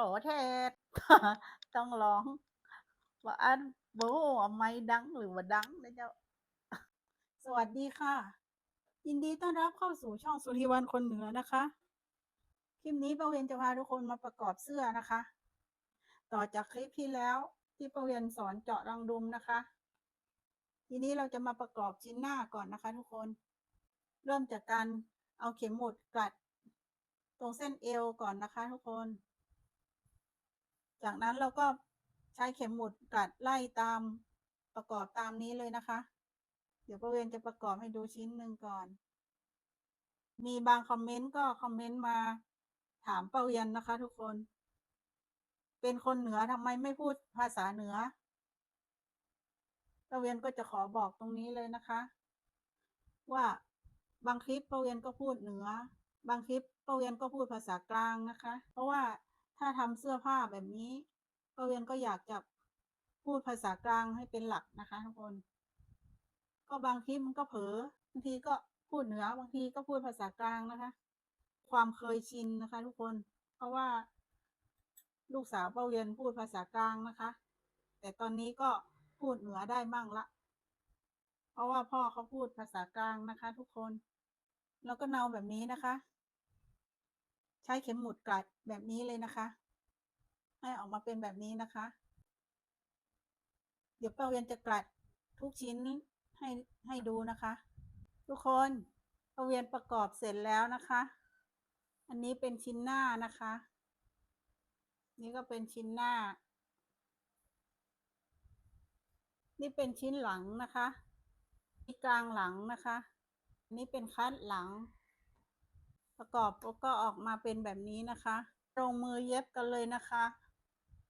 ลเทศ ต้องร้อง ว่าอันโบไม่ดังหรือว่าดังนะเจ้า สวัสดีค่ะ ยินดีต้อนรับเข้าสู่ช่องสุริวันคนเหนือนะคะ คลิปนี้ประเวนจะพาทุกคนมาประกอบเสื้อนะคะ ต่อจากคลิปที่แล้วที่ประเวนสอนเจาะรังดุมนะคะ ทีนี้เราจะมาประกอบชิ้นหน้าก่อนนะคะ ทุกคน เริ่มจากการเอาเข็มหมุดกัดตรงเส้นเอวก่อนนะคะทุกคน จากนั้นเราก็ใช้เข็มหมุดกัดไล่ตามประกอบตามนี้เลยนะคะ เดี๋ยวประเวนจะประกอบให้ดูชิ้นหนึ่งก่อน มีบางคอมเมนต์ก็คอมเมนต์มาถามประเวียนนะคะทุกคน เป็นคนเหนือทำไมไม่พูดภาษาเหนือประเวียนก็จะขอบอกตรงนี้เลยนะคะ ว่าบางคลิปประเวียนก็พูดเหนือ บางคลิปประเวียนก็พูดภาษากลางนะคะ เพราะว่า ถ้าทำเสื้อผ้าแบบนี้ประเวียนก็อยากจะพูดภาษากลางให้เป็นหลักนะคะทุกคน ก็บางคลิปมันก็เผลอบางทีก็พูดเหนือบางทีก็พูดภาษากลางนะคะ ความเคยชินนะคะ ทุกคน เพราะว่า ลูกสาวป้าเวียนพูดภาษากลางนะคะ แต่ตอนนี้ก็พูดเหนือได้มั่งละ เพราะว่าพ่อเขาพูดภาษากลางนะคะ ทุกคน แล้วก็เนาแบบนี้นะคะ ใช้เข็มหมุดกลัดแบบนี้เลยนะคะ ให้ออกมาเป็นแบบนี้นะคะ เดี๋ยวป้าเวียนจะกลัดทุกชิ้นให้ให้ดูนะคะ ทุกคนป้าเวียนประกอบเสร็จแล้วนะคะ อันนี้เป็นชิ้นหน้านะคะ นี่ก็เป็นชิ้นหน้า นี่เป็นชิ้นหลังนะคะนี่กลางหลังนะคะนี่เป็นคัดหลัง ประกอบแล้วก็ออกมาเป็นแบบนี้นะคะลงมือเย็บกันเลยนะคะ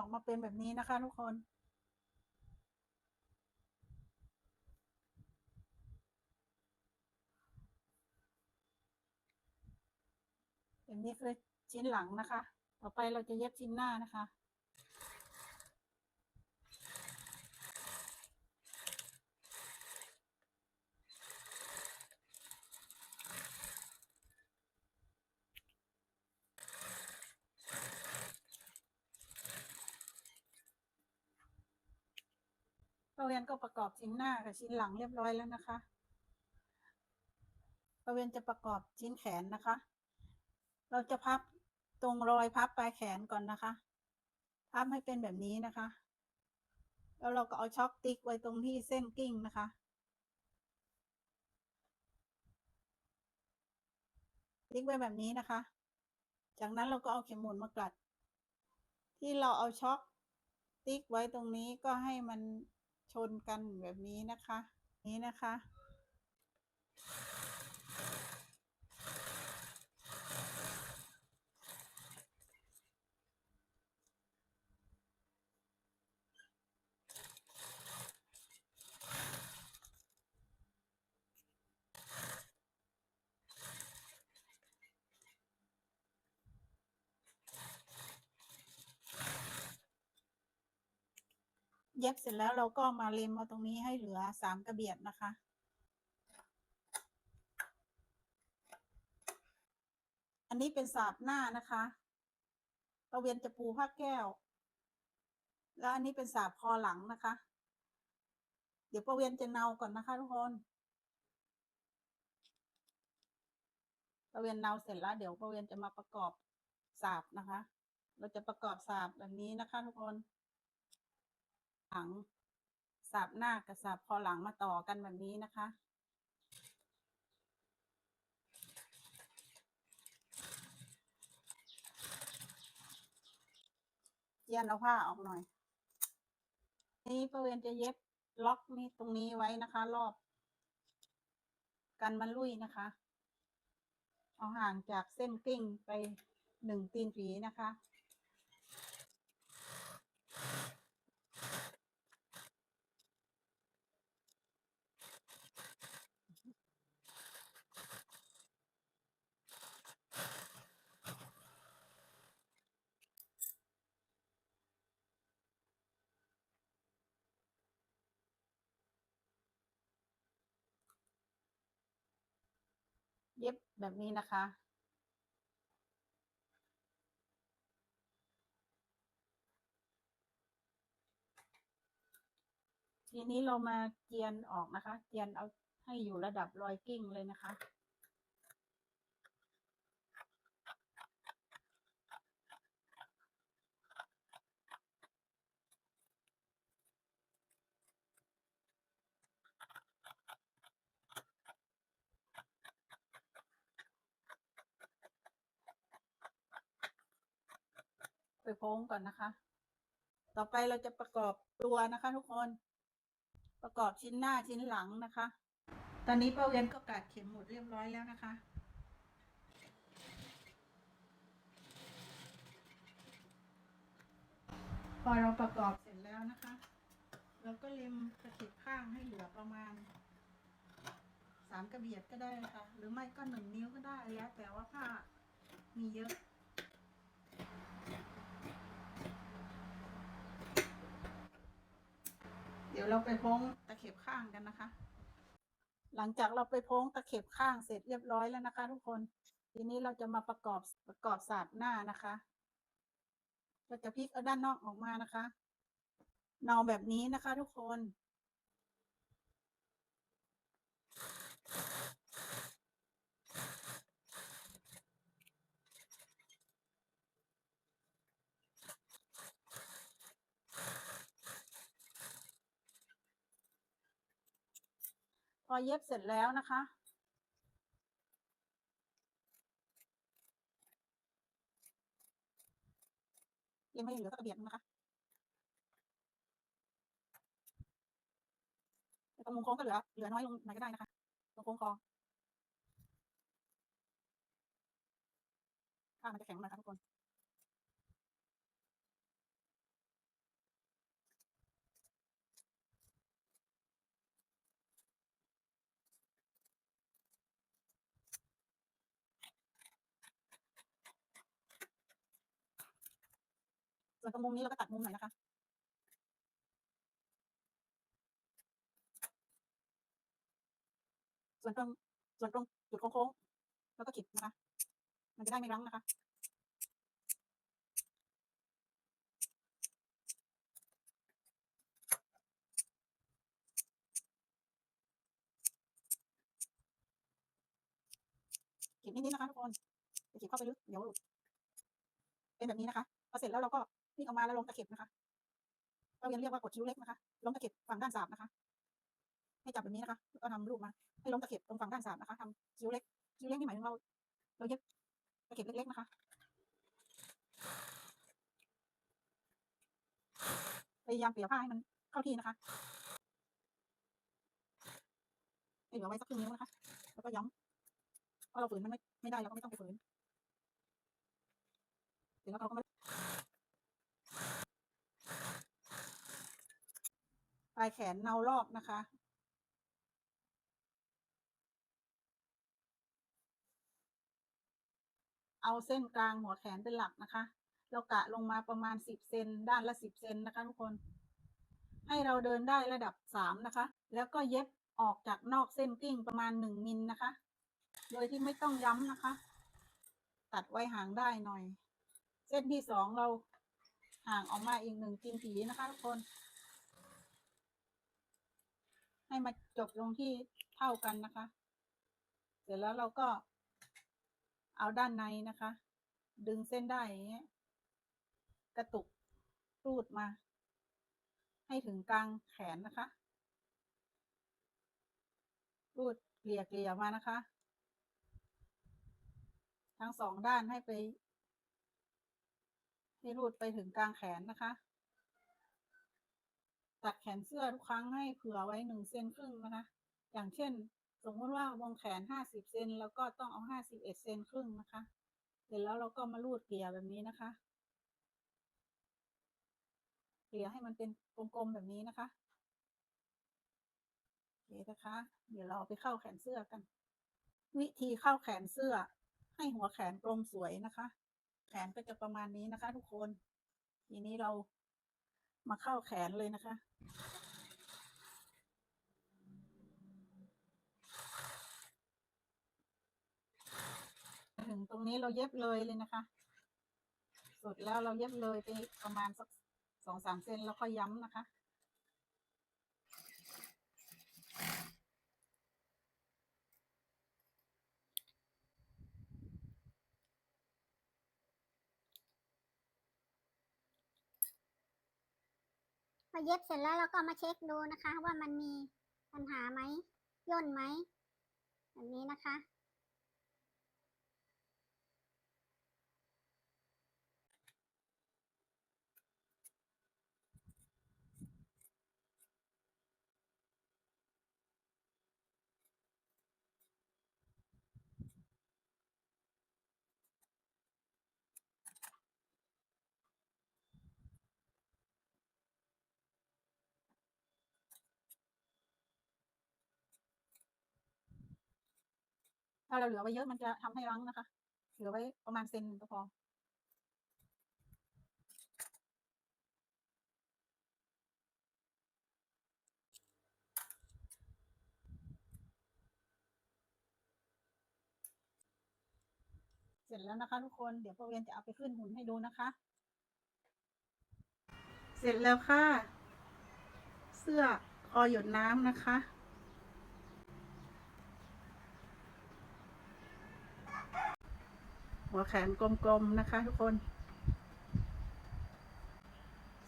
ออกมาเป็นแบบนี้นะคะ ทุกคน แบบนี้คือชิ้นหลังนะคะ ต่อไปเราจะเย็บชิ้นหน้านะคะ ประเวียนก็ประกอบชิ้นหน้ากับชิ้นหลังเรียบร้อยแล้วนะคะประเวียนจะประกอบชิ้นแขนนะคะ เราจะพับตรงรอยพับปลายแขนก่อนนะคะ พับให้เป็นแบบนี้นะคะ แล้วเราก็เอาช็อคติ๊กไว้ตรงที่เส้นกิ้งนะคะติ๊กไว้แบบนี้นะคะ จากนั้นเราก็เอาเข็มหมุนมากลัด ที่เราเอาช็อคติ๊กไว้ตรงนี้ก็ให้มัน ชนกันแบบนี้นะคะ นี้นะคะ เย็บเสร็จแล้วเราก็มาเล็มเอาตรงนี้ให้เหลือสามกระเบียดนะคะ อันนี้เป็นสาบหน้านะคะเราเวียนจะปูผ้าแก้ว แล้วอันนี้เป็นสาบคอหลังนะคะ เดี๋ยวประเวียนจะเนาก่อนนะคะทุกคนประเวียนเนาเสร็จแล้ว เดี๋ยวประเวียนจะมาประกอบสาบนะคะ เราจะประกอบสาบแบบนี้นะคะ ทุกคน หลังสาบหน้ากับสาบคอหลังมาต่อกันแบบนี้นะคะเยียนเอาผ้าออกหน่อย นี่ประเวนจะเย็บล็อกนี่ตรงนี้ไว้นะคะ รอบ กันมันลุยนะคะ เอาห่างจากเส้นกิ้งไปหนึ่งตีนผีนะคะ เย็บแบบนี้นะคะ ทีนี้เรามาเจียนออกนะคะ เจียนเอาให้อยู่ระดับรอยกิ้งเลยนะคะ โพ้งก่อนนะคะ ต่อไปเราจะประกอบตัวนะคะ ทุกคน ประกอบชิ้นหน้าชิ้นหลังนะคะ ตอนนี้ป้าเวียนก็กัดเข็มหมดเรียบร้อยแล้วนะคะพอเราประกอบเสร็จแล้วนะคะ เราก็เล็มตะเข็บข้างให้เหลือประมาณสามกระเบียดก็ได้ค่ะ หรือไม่ก็หนึ่งนิ้วก็ได้แล้วแต่ว่าผ้ามีเยอะ เราไปโพ้งตะเข็บข้างกันนะคะ หลังจากเราไปโพ้งตะเข็บข้างเสร็จเรียบร้อยแล้วนะคะ ทุกคนทีนี้เราจะมาประกอบประกอบศาสตร์หน้านะคะเราจะพลิกเอาด้านนอกออกมานะคะเนาแบบนี้นะคะ ทุกคน พอเย็บเสร็จแล้วนะคะย็บให้เหลือกระเบียดนึงนะคะแต่ตรงมุมโค้งก็เหลือเหลือน้อยลงหน่อยก็ได้นะคะตรงโค้งคอผ้ามันจะแข็งหน่อยค่ะทุกคน วนตรงมุมนี้เราก็ตัดมุมหน่อยนะคะส่วนตรงส่วนตรงจุดโค้งๆแล้วก็ขีดนะคะ มันจะได้ไม่รั้งนะคะ ขีดนิดๆนะคะทุกคนขีดเข้าไปลึกเดี๋ยวหลุดเป็นแบบนี้นะคะพอเสร็จแล้วเราก็ พลิกออกมาแล้วลงตะเข็บนะคะ เราเรียนเรียกว่ากดคิ้วเล็กนะคะ ลงตะเข็บฝั่งด้านสามนะคะ ให้จับแบบนี้นะคะ ก็ทำรูปมา ให้ลงตะเข็บตรงฝั่งด้านสามนะคะทำคิ้วเล็ก คิ้วเล็กนี่หมายถึงเรา เราเย็บตะเข็บเล็กๆนะคะ พยายามเปลี่ยผ้าให้มันเข้าที่นะคะให้เหลือไว้สักครึ่งนิ้วนะคะ แล้วก็ย้ำเพราะเราฝืนมันไม่ไม่ได้เราก็ไม่ต้องไปฝืนเสร็จแล้วเราก็ไมา ปลายแขนเนารอบนะคะ เอาเส้นกลางหัวแขนเป็นหลักนะคะ เรากะลงมาประมาณสิบเซนด้านละสิบเซนนะคะทุกคน ให้เราเดินได้ระดับสามนะคะ แล้วก็เย็บออกจากนอกเส้นกิ้งประมาณหนึ่งมิลนะคะ โดยที่ไม่ต้องย้ำนะคะ ตัดไว้ห่างได้หน่อย เส้นที่สองเรา ห่างออกมาอีกหนึ่งกินผีนะคะทุกคน ให้มาจบลงที่เท่ากันนะคะ เสร็จแล้วเราก็เอาด้านในนะคะ ดึงเส้นได้อย่างเงี้ยกระตุกรูดมา ให้ถึงกลางแขนนะคะ รูดเกลี่ยเกลี่ยมานะคะ ทั้งสองด้านให้ไป ให้รูดไปถึงกลางแขนนะคะ ตัดแขนเสื้อทุกครั้งให้เผื่อไว้หนึ่งเซนครึ่งนะคะ อย่างเช่น สมมติว่าวงแขนห้าสิบเซนแล้วก็ต้องเอาห้าสิบเอ็ดเซนครึ่งนะคะ เสร็จแล้วเราก็มาลูดเกลี่ยแบบนี้นะคะ เกลี่ยให้มันเป็นกลมๆแบบนี้นะคะโอเคนะคะ เดี๋ยวเราไปเข้าแขนเสื้อกัน วิธีเข้าแขนเสื้อให้หัวแขนกลมสวยนะคะ แขนก็จะประมาณนี้นะคะ ทุกคน ทีนี้เรามาเข้าแขนเลยนะคะ ถึงตรงนี้เราเย็บเลยเลยนะคะ สุดแล้วเราเย็บเลยไปประมาณสักสองสามเซนแล้วค่อยย้ำนะคะ อเย็บเสร็จแล้วเราก็มาเช็คดูนะคะ ว่ามันมีปัญหาไหมย่นไหมแบบนี้นะคะ ถ้าเราเหลือไว้เยอะมันจะทำให้รั้งนะคะ เหลือไว้ประมาณเซนก็พอเสร็จแล้วนะคะทุกคน เดี๋ยวพ่อเวียนจะเอาไปขึ้นหุ่นให้ดูนะคะ เสร็จแล้วค่ะ เสื้อคอหยดน้ำนะคะ หัวแขนกลมๆนะคะ ทุกคน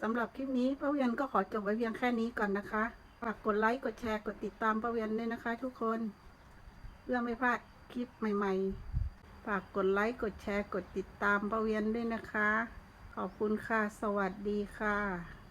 สำหรับคลิปนี้ป้าเวียนก็ขอจบไว้เพียงแค่นี้ก่อนนะคะฝากกดไลค์กดแชร์กดติดตามป้าเวียนด้วยนะคะ ทุกคนเพื่อไม่พลาดคลิปใหม่ ๆ ฝากกดไลค์กดแชร์กดติดตามป้าเวียนด้วยนะคะ ขอบคุณค่ะ สวัสดีค่ะ